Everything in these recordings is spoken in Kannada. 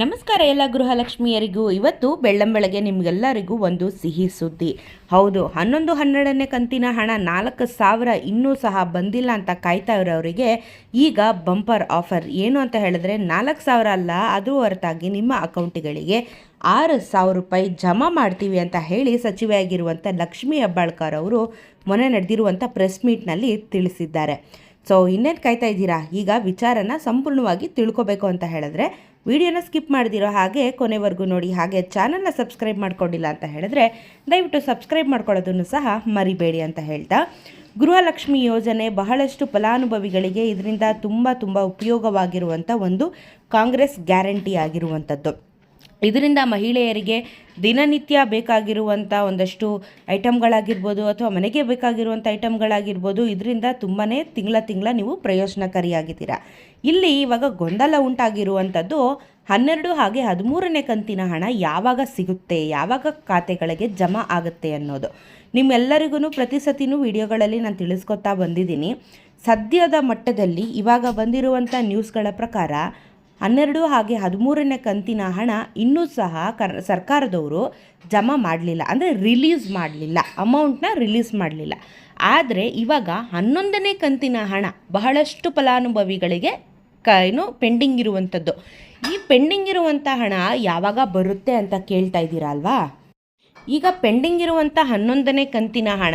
ನಮಸ್ಕಾರ ಎಲ್ಲ ಗೃಹಲಕ್ಷ್ಮಿಯರಿಗೂ. ಇವತ್ತು ಬೆಳ್ಳಂಬೆಳಗ್ಗೆ ನಿಮಗೆಲ್ಲರಿಗೂ ಒಂದು ಸಿಹಿ ಸುದ್ದಿ. ಹೌದು, ಹನ್ನೊಂದು ಹನ್ನೆರಡನೇ ಕಂತಿನ ಹಣ ನಾಲ್ಕು ಸಾವಿರ ಇನ್ನೂ ಸಹ ಬಂದಿಲ್ಲ ಅಂತ ಕಾಯ್ತಾ ಇರೋರಿಗೆ ಈಗ ಬಂಪರ್ ಆಫರ್. ಏನು ಅಂತ ಹೇಳಿದ್ರೆ, ನಾಲ್ಕು ಸಾವಿರ ಅಲ್ಲ, ಅದು ಹೊರತಾಗಿ ನಿಮ್ಮ ಅಕೌಂಟ್ಗಳಿಗೆ ಆರು ಸಾವಿರ ರೂಪಾಯಿ ಜಮಾ ಮಾಡ್ತೀವಿ ಅಂತ ಹೇಳಿ ಸಚಿವೆಯಾಗಿರುವಂಥ ಲಕ್ಷ್ಮೀ ಹೆಬ್ಬಾಳ್ಕರ್ ಅವರು ಮೊನ್ನೆ ನಡೆದಿರುವಂಥ ಪ್ರೆಸ್ ಮೀಟ್ನಲ್ಲಿ ತಿಳಿಸಿದ್ದಾರೆ. ಸೊ ಇನ್ನೇನು ಕಾಯ್ತಾ ಇದ್ದೀರಾ? ಈಗ ವಿಚಾರನ ಸಂಪೂರ್ಣವಾಗಿ ತಿಳ್ಕೊಬೇಕು ಅಂತ ಹೇಳಿದ್ರೆ, ವಿಡಿಯೋನ ಸ್ಕಿಪ್ ಮಾಡಿದಿರೋ ಹಾಗೆ ಕೊನೆವರೆಗೂ ನೋಡಿ, ಹಾಗೆ ಚಾನಲ್ನ ಸಬ್ಸ್ಕ್ರೈಬ್ ಮಾಡ್ಕೊಂಡಿಲ್ಲ ಅಂತ ಹೇಳಿದ್ರೆ, ದಯವಿಟ್ಟು ಸಬ್ಸ್ಕ್ರೈಬ್ ಮಾಡ್ಕೊಳ್ಳೋದನ್ನು ಸಹ ಮರಿಬೇಡಿ ಅಂತ ಹೇಳ್ತಾ, ಗೃಹಲಕ್ಷ್ಮಿ ಯೋಜನೆ ಬಹಳಷ್ಟು ಫಲಾನುಭವಿಗಳಿಗೆ ಇದರಿಂದ ತುಂಬ ತುಂಬ ಉಪಯೋಗವಾಗಿರುವಂಥ ಒಂದು ಕಾಂಗ್ರೆಸ್ ಗ್ಯಾರಂಟಿ ಆಗಿರುವಂಥದ್ದು ಇದರಿಂದ ಮಹಿಳೆಯರಿಗೆ ದಿನನಿತ್ಯ ಬೇಕಾಗಿರುವಂಥ ಒಂದಷ್ಟು ಐಟಮ್ಗಳಾಗಿರ್ಬೋದು ಅಥವಾ ಮನೆಗೆ ಬೇಕಾಗಿರುವಂಥ ಐಟಮ್ಗಳಾಗಿರ್ಬೋದು ಇದರಿಂದ ತುಂಬಾ ತಿಂಗಳ ತಿಂಗಳ ನೀವು ಪ್ರಯೋಜನಕಾರಿಯಾಗಿದ್ದೀರಾ. ಇಲ್ಲಿ ಇವಾಗ ಗೊಂದಲ ಉಂಟಾಗಿರುವಂಥದ್ದು ಹನ್ನೆರಡು ಹಾಗೆ ಹದಿಮೂರನೇ ಕಂತಿನ ಹಣ ಯಾವಾಗ ಸಿಗುತ್ತೆ, ಯಾವಾಗ ಖಾತೆಗಳಿಗೆ ಜಮಾ ಆಗುತ್ತೆ ಅನ್ನೋದು. ನಿಮ್ಮೆಲ್ಲರಿಗೂ ಪ್ರತಿ ಸತಿನೂ ವಿಡಿಯೋಗಳಲ್ಲಿ ನಾನು ತಿಳಿಸ್ಕೊತಾ ಬಂದಿದ್ದೀನಿ. ಸದ್ಯದ ಮಟ್ಟದಲ್ಲಿ ಇವಾಗ ಬಂದಿರುವಂಥ ನ್ಯೂಸ್ಗಳ ಪ್ರಕಾರ ಹನ್ನೆರಡು ಹಾಗೆ ಹದಿಮೂರನೇ ಕಂತಿನ ಹಣ ಇನ್ನೂ ಸಹ ಕರ್, ಸರ್ಕಾರದವರು ಜಮಾ ಮಾಡಲಿಲ್ಲ. ಅಂದರೆ ರಿಲೀಸ್ ಮಾಡಲಿಲ್ಲ. ಅಮೌಂಟ್ನ ರಿಲೀಸ್ ಮಾಡಲಿಲ್ಲ. ಆದರೆ ಇವಾಗ ಹನ್ನೊಂದನೇ ಕಂತಿನ ಹಣ ಬಹಳಷ್ಟು ಫಲಾನುಭವಿಗಳಿಗೆ ಕ, ಏನು ಪೆಂಡಿಂಗ್ ಇರುವಂಥದ್ದು ಈ ಪೆಂಡಿಂಗ್ ಇರುವಂಥ ಹಣ ಯಾವಾಗ ಬರುತ್ತೆ ಅಂತ ಕೇಳ್ತಾ ಇದ್ದೀರಾ ಅಲ್ವಾ? ಈಗ ಪೆಂಡಿಂಗ್ ಇರುವಂಥ ಹನ್ನೊಂದನೇ ಕಂತಿನ ಹಣ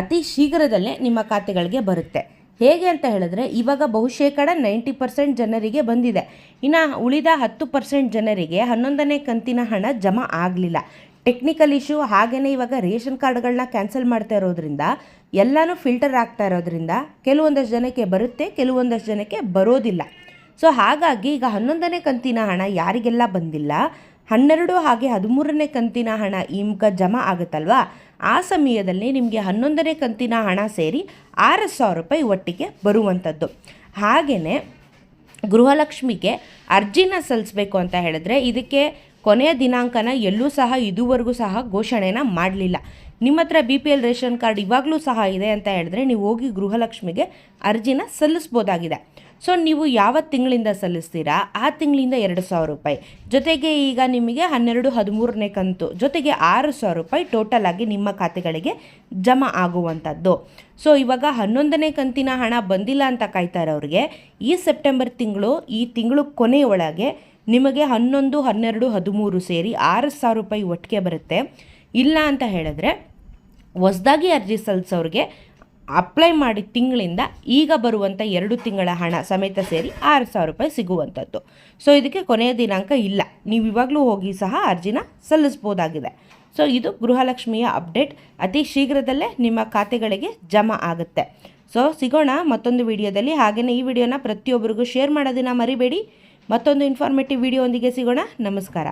ಅತಿ ಶೀಘ್ರದಲ್ಲೇ ನಿಮ್ಮ ಖಾತೆಗಳಿಗೆ ಬರುತ್ತೆ. ಹೇಗೆ ಅಂತ ಹೇಳಿದ್ರೆ, ಇವಾಗ ಬಹುಶೇಕಡ ನೈಂಟಿ ಪರ್ಸೆಂಟ್ ಜನರಿಗೆ ಬಂದಿದೆ. ಇನ್ನು ಉಳಿದ ಹತ್ತು ಪರ್ಸೆಂಟ್ ಜನರಿಗೆ ಹನ್ನೊಂದನೇ ಕಂತಿನ ಹಣ ಜಮಾ ಆಗಲಿಲ್ಲ. ಟೆಕ್ನಿಕಲ್ ಇಶ್ಯೂ ಹಾಗೆಯೇ ಇವಾಗ ರೇಷನ್ ಕಾರ್ಡ್ಗಳನ್ನ ಕ್ಯಾನ್ಸಲ್ ಮಾಡ್ತಾ ಇರೋದ್ರಿಂದ, ಎಲ್ಲನೂ ಫಿಲ್ಟರ್ ಆಗ್ತಾ ಇರೋದ್ರಿಂದ ಕೆಲವೊಂದಷ್ಟು ಜನಕ್ಕೆ ಬರುತ್ತೆ, ಕೆಲವೊಂದಷ್ಟು ಜನಕ್ಕೆ ಬರೋದಿಲ್ಲ. ಸೊ ಹಾಗಾಗಿ ಈಗ ಹನ್ನೊಂದನೇ ಕಂತಿನ ಹಣ ಯಾರಿಗೆಲ್ಲ ಬಂದಿಲ್ಲ? ಹನ್ನೆರಡು ಹಾಗೆ ಹದಿಮೂರನೇ ಕಂತಿನ ಹಣ ಈಗ ಜಮಾ ಆಗುತ್ತಲ್ವಾ? ಆ ಸಮಯದಲ್ಲಿ ನಿಮಗೆ ಹನ್ನೊಂದನೇ ಕಂತಿನ ಹಣ ಸೇರಿ ಆರು ಸಾವಿರ ರೂಪಾಯಿ ಒಟ್ಟಿಗೆ ಬರುವಂಥದ್ದು. ಹಾಗೆಯೇ ಗೃಹಲಕ್ಷ್ಮಿಗೆ ಅರ್ಜಿನ ಸಲ್ಲಿಸಬೇಕು ಅಂತ ಹೇಳಿದ್ರೆ ಇದಕ್ಕೆ ಕೊನೆಯ ದಿನಾಂಕನ ಎಲ್ಲೂ ಸಹ ಇದುವರೆಗೂ ಸಹ ಘೋಷಣೆನ ಮಾಡಲಿಲ್ಲ. ನಿಮ್ಮ ಹತ್ರ B P L ration card ಇವಾಗಲೂ ಸಹ ಇದೆ ಅಂತ ಹೇಳಿದ್ರೆ ನೀವು ಹೋಗಿ ಗೃಹಲಕ್ಷ್ಮಿಗೆ ಅರ್ಜಿನ ಸಲ್ಲಿಸ್ಬೋದಾಗಿದೆ. ಸೊ ನೀವು ಯಾವ ತಿಂಗಳಿಂದ ಸಲ್ಲಿಸ್ತೀರಾ? ಆ ತಿಂಗಳಿಂದ ಎರಡು ಸಾವಿರ ರೂಪಾಯಿ. ಜೊತೆಗೆ ಈಗ ನಿಮಗೆ ಹನ್ನೆರಡು, ಹದಿಮೂರನೇ ಕಂತು, ಜೊತೆಗೆ ಆರು ಸಾವಿರ ರೂಪಾಯಿ ಟೋಟಲ್ ಆಗಿ ನಿಮ್ಮ ಖಾತೆಗಳಿಗೆ ಜಮಾ ಆಗುವಂಥದ್ದು. ಸೊ ಇವಾಗ ಹನ್ನೊಂದನೇ ಕಂತಿನ ಹಣ ಬಂದಿಲ್ಲ ಅಂತ ಕಾಯ್ತಾ ಇರೋರಿಗೆ, ಈ ಸೆಪ್ಟೆಂಬರ್ ತಿಂಗಳು, ಈ ತಿಂಗಳು ಕೊನೆಯೊಳಗೆ ನಿಮಗೆ ಹನ್ನೊಂದು, ಹನ್ನೆರಡು, ಹದಿಮೂರು ಸೇರಿ ಆರು ಸಾವಿರ ರೂಪಾಯಿ ಒಟ್ಟಿಗೆ ಬರುತ್ತೆ. ಇಲ್ಲ ಅಂತ ಹೇಳಿದ್ರೆ, ಹೊಸ್ದಾಗಿ ಅರ್ಜಿ ಸಲ್ಲಿಸೋರಿಗೆ ಅಪ್ಲೈ ಮಾಡಿದ ತಿಂಗಳಿಂದ ಈಗ ಬರುವಂಥ ಎರಡು ತಿಂಗಳ ಹಣ ಸಮೇತ ಸೇರಿ ಆರು ಸಾವಿರ ರೂಪಾಯಿ ಸಿಗುವಂಥದ್ದು ಸೊ ಇದಕ್ಕೆ ಕೊನೆಯ ದಿನಾಂಕ ಇಲ್ಲ. ನೀವು ಇವಾಗಲೂ ಹೋಗಿ ಸಹ ಅರ್ಜಿನ ಸಲ್ಲಿಸ್ಬೋದಾಗಿದೆ ಸೊ ಇದು ಗೃಹಲಕ್ಷ್ಮಿಯ ಅಪ್ಡೇಟ್. ಅತಿ ಶೀಘ್ರದಲ್ಲೇ ನಿಮ್ಮ ಖಾತೆಗಳಿಗೆ ಜಮಾ ಆಗುತ್ತೆ. ಸೊ ಸಿಗೋಣ ಮತ್ತೊಂದು ವಿಡಿಯೋದಲ್ಲಿ. ಹಾಗೆಯೇ ಈ ವಿಡಿಯೋನ ಪ್ರತಿಯೊಬ್ಬರಿಗೂ ಶೇರ್ ಮಾಡೋದನ್ನು ಮರಿಬೇಡಿ. ಮತ್ತೊಂದು ಇನ್ಫಾರ್ಮೇಟಿವ್ ವಿಡಿಯೋ ಒಂದಿಗೆ ಸಿಗೋಣ. ನಮಸ್ಕಾರ.